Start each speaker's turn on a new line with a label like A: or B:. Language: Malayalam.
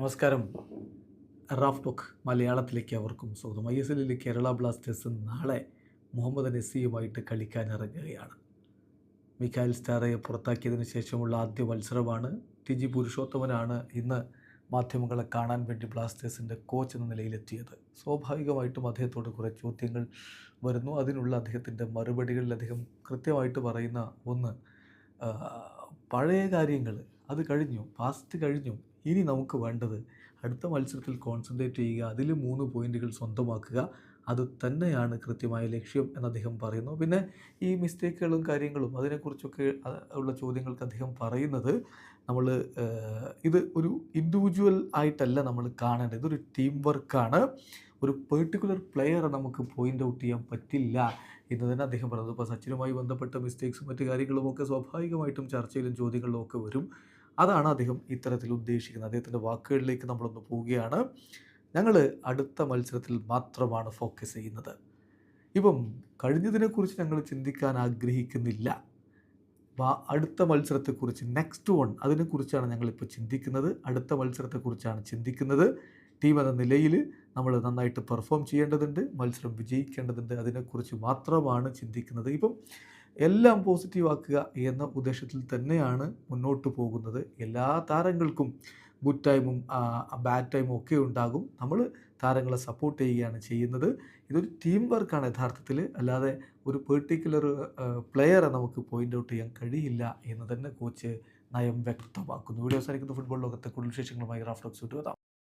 A: നമസ്കാരം. റാഫ് ടോക്ക് മലയാളത്തിലേക്ക് അവർക്കും സ്വാഗതം. ഐ എസ് എല്ലിൽ കേരള ബ്ലാസ്റ്റേഴ്സ് നാളെ മുഹമ്മദ് നസീയുമായിട്ട് കളിക്കാൻ ഇറങ്ങുകയാണ് മിഖായിൽ സ്റ്റാറയെ പുറത്താക്കിയതിന് ശേഷമുള്ള ആദ്യ മത്സരമാണ്. ടി ജി പുരുഷോത്തമനാണ് ഇന്ന് മാധ്യമങ്ങളെ കാണാൻ വേണ്ടി ബ്ലാസ്റ്റേഴ്സിന്റെ കോച്ച് എന്ന നിലയിലെത്തിയത്. സ്വാഭാവികമായിട്ടും അദ്ദേഹത്തോട് കുറേ ചോദ്യങ്ങൾ വരുന്നു. അതിനുള്ള അദ്ദേഹത്തിന്റെ മറുപടികളിൽ അദ്ദേഹം കൃത്യമായിട്ട് പറയുന്ന ഒന്ന് പഴയ കാര്യങ്ങൾ. അത് കഴിഞ്ഞു പാസ്റ്റ് കഴിഞ്ഞു. ഇനി നമുക്ക് വേണ്ടത് അടുത്ത മത്സരത്തിൽ കോൺസെൻട്രേറ്റ് ചെയ്യുക അതിൽ മൂന്ന് പോയിന്റുകൾ സ്വന്തമാക്കുക. അത് തന്നെയാണ് കൃത്യമായ ലക്ഷ്യം എന്ന് അദ്ദേഹം പറയുന്നു. പിന്നെ ഈ മിസ്റ്റേക്കുകളും കാര്യങ്ങളും അതിനെക്കുറിച്ചൊക്കെ ഉള്ള ചോദ്യങ്ങൾക്ക് അദ്ദേഹം പറയുന്നത് നമ്മൾ ഇത് ഒരു ഇൻഡിവിജ്വൽ ആയിട്ടല്ല നമ്മൾ കാണേണ്ടത്. ഇതൊരു ടീം വർക്കാണ് ഒരു പെർട്ടിക്കുലർ പ്ലെയറെ നമുക്ക് പോയിന്റ് ഔട്ട് ചെയ്യാൻ പറ്റില്ല എന്ന് തന്നെ അദ്ദേഹം പറഞ്ഞത് ഇപ്പോൾ സച്ചിനുമായി ബന്ധപ്പെട്ട മിസ്റ്റേക്സും മറ്റു കാര്യങ്ങളുമൊക്കെ സ്വാഭാവികമായിട്ടും ചർച്ചയിലും ചോദ്യങ്ങളിലും ഒക്കെ വരും. അതാണ് അദ്ദേഹം ഇത്തരത്തിൽ ഉദ്ദേശിക്കുന്നത്. അദ്ദേഹത്തിന്റെ വാക്കുകളിലേക്ക് നമ്മളൊന്ന് പോവുകയാണ്. ഞങ്ങൾ അടുത്ത മത്സരത്തിൽ മാത്രമാണ് ഫോക്കസ് ചെയ്യുന്നത്. ഇപ്പം കഴിഞ്ഞതിനെക്കുറിച്ച് ഞങ്ങൾ ചിന്തിക്കാൻ ആഗ്രഹിക്കുന്നില്ല. അടുത്ത മത്സരത്തെക്കുറിച്ച് നെക്സ്റ്റ് വൺ അതിനെക്കുറിച്ചാണ് ഞങ്ങളിപ്പോൾ ചിന്തിക്കുന്നത്. അടുത്ത മത്സരത്തെക്കുറിച്ചാണ് ചിന്തിക്കുന്നത്. ടീം എന്ന നിലയിൽ നമ്മൾ നന്നായിട്ട് പെർഫോം ചെയ്യേണ്ടതുണ്ട്. മത്സരം വിജയിക്കേണ്ടതുണ്ട്. അതിനെക്കുറിച്ച് മാത്രമാണ് ചിന്തിക്കുന്നത്. ഇപ്പം എല്ലാം പോസിറ്റീവ് ആക്കുക എന്ന ഉദ്ദേശത്തിൽ തന്നെയാണ് മുന്നോട്ട് പോകുന്നത്. എല്ലാ താരങ്ങൾക്കും ഗുഡ് ടൈമും ബാഡ് ടൈമും ഒക്കെ ഉണ്ടാകും. നമ്മൾ താരങ്ങളെ സപ്പോർട്ട് ചെയ്യുകയാണ് ചെയ്യുന്നത്. ഇതൊരു ടീം വർക്കാണ് യഥാർത്ഥത്തിൽ അല്ലാതെ ഒരു പെർട്ടിക്കുലർ പ്ലെയറെ നമുക്ക് പോയിന്റ് ഔട്ട് ചെയ്യാൻ കഴിയില്ല എന്ന് തന്നെ കോച്ച് നയം വ്യക്തമാക്കുന്നു. വീഡിയോ അവസാനിക്കുന്ന. ഫുട്ബോൾ ലോകത്തെ കൂടുതൽ വിശേഷങ്ങളുമായി റാഫ്റ്റോക്സ് വിട്ടുവരാം